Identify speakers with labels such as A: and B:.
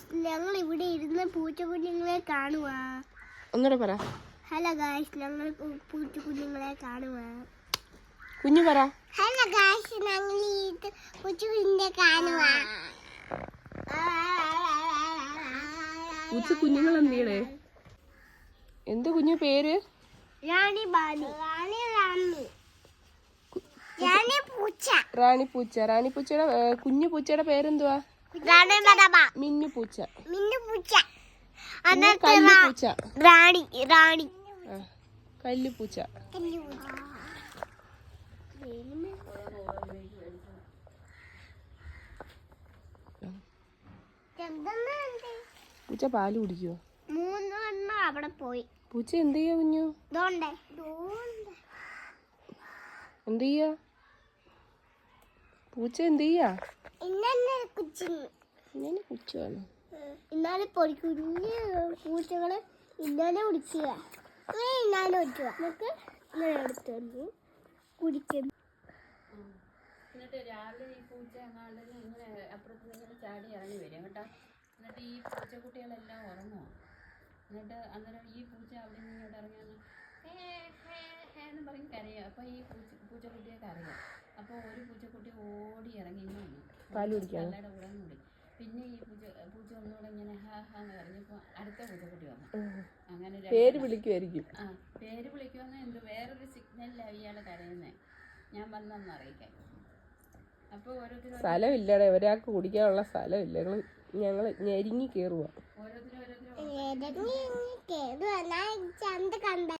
A: Guys ഞങ്ങൾ ഇവിടെ ഇരുന്ന് പൂച്ചക്കുഞ്ഞുങ്ങളെ കാണുവാ.
B: ഒന്നുകൂടെ പറ.
A: ഹലോ ഗായ്സ് ഞങ്ങൾ പൂച്ചക്കുഞ്ഞുങ്ങളെ കാണുവാ.
B: കുഞ്ഞു പറ.
A: ഹലോ ഗായ്സ് ഞങ്ങൾ പൂച്ചക്കുഞ്ഞിനെ കാണുവാ.
B: പൂച്ച കുഞ്ഞുങ്ങൾ എന്തിയുടെ? എന്ത് കുഞ്ഞു പേര്?
A: റാണി ബാലി. റാണി റാണി. റാണി പൂച്ച.
B: റാണി പൂച്ച. റാണി പൂച്ചയുടെ കുഞ്ഞു പൂച്ചയുടെ പേരെന്തുവാ? മിന്നു പൂച്ച.
A: മിന്നു പൂച്ച.
B: പൂച്ച.
A: റാണി റാണി.
B: കല്ലു പൂച്ച.
A: പൂച്ച.
B: പാൽ കുടിക്കുവോ?
A: മൂന്നെണ്ണം അവിടെ പോയി.
B: പൂച്ച എന്ത് ചെയ്യാ കുഞ്ഞു? എന്ത് ചെയ്യാ പൂച്ച എന്ത് ചെയ്യാ?
A: ഇന്നലെ കുച്ചിന്
B: ഇങ്ങനെ കുച്ചുവാണ്.
A: ഇന്നാലെ പൊടി കുഞ്ഞ് പൂച്ചകളെ ഇന്നാലെ കുടിക്കുക അങ്ങനെ ഇന്നാലെ ഒറ്റുക നമുക്ക് ഇങ്ങനെ എടുത്തു വന്നു. കുടിക്കുന്നു
C: എന്നിട്ട് രാവിലെ ഈ പൂച്ച അങ്ങാണ്ട് ഇങ്ങനെ അപ്പുറത്ത് ഇങ്ങനെ ചാടി ഇറങ്ങി വരും കേട്ടോ. എന്നിട്ട് ഈ പൂച്ചക്കുട്ടികളെല്ലാം ഉറങ്ങും എന്നിട്ട് അന്നേരം ഈ പൂച്ച അവിടെ നിന്ന് ഇങ്ങോട്ട് ഇറങ്ങി വന്ന് ഹേ ഹേ പറഞ്ഞ് കരയുക അപ്പോൾ ഈ പൂച്ച പൂച്ചക്കുട്ടിയെ കരയുക അപ്പോൾ ഒരു പൂച്ചക്കുട്ടി ഓടി ഇറങ്ങി
B: ഇങ്ങനെ കുടിക്കാനോ?
C: കൂടെ കൂടി പിന്നെ ഈ പൂച്ച പൂച്ച ഒന്നുകൂടെ ഇങ്ങനെ ഹാ ഹാ എന്ന് പറഞ്ഞപ്പോൾ അടുത്ത പൂച്ചക്കുട്ടി വന്നു. അങ്ങനെ
B: പേര് വിളിക്കുമായിരിക്കും
C: ആ പേര് വിളിക്കുമെന്ന് എന്ത് വേറൊരു സിഗ്നലിലാണ് ഇയാൾ കരയുന്നത് ഞാൻ വന്നെന്ന് അറിയിക്കാം. അപ്പോൾ
B: സ്ഥലമില്ലടെ. ഒരാൾക്ക് കുടിക്കാനുള്ള സ്ഥലമില്ല. ഞങ്ങൾ ഞങ്ങൾ ഞെരിങ്ങി കയറുക
C: ഓരോരുത്തരും ഓരോരുത്തർ
A: ചന്ത കണ്ട